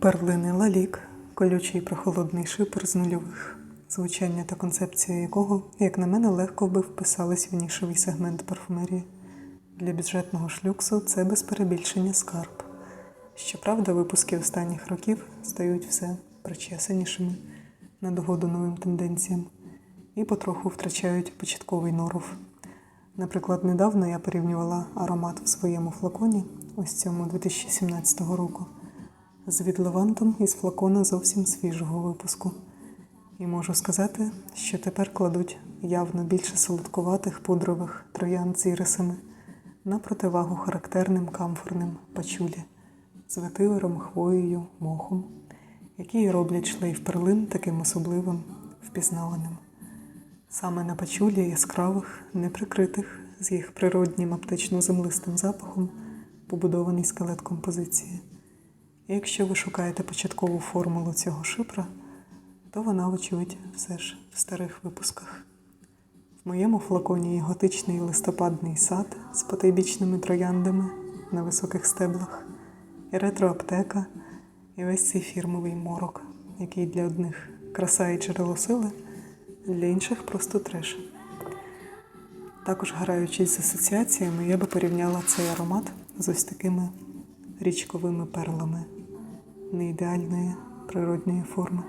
Перлини лалік, колючий прохолодний шипер з нульових, звучання та концепція якого, як на мене, легко би вписались в нішовий сегмент парфумерії. Для бюджетного шлюксу це без перебільшення скарб. Щоправда, випуски останніх років стають все причесанішими на догоду новим тенденціям і потроху втрачають початковий норов. Наприклад, недавно я порівнювала аромат в своєму флаконі, ось цьому 2017 року, з відливантом із флакона зовсім свіжого випуску. І можу сказати, що тепер кладуть явно більше солодкуватих пудрових троянд з ірисами на противагу характерним камфорним пачулі з ветивером, хвоєю, мохом, які роблять шлейф перлин таким особливим, впізнаваним. Саме на пачулі яскравих, неприкритих, з їх природнім аптечно-землистим запахом побудований скелет композиції. Якщо ви шукаєте початкову формулу цього шипра, то вона, вочевидь, все ж в старих випусках. В моєму флаконі є готичний листопадний сад з потайбічними трояндами на високих стеблах, і ретроаптека, і весь цей фірмовий морок, який для одних краса і джерело сили, для інших просто треш. Також граючись з асоціаціями, я би порівняла цей аромат з ось такими річковими перлами неідеальної природньої форми.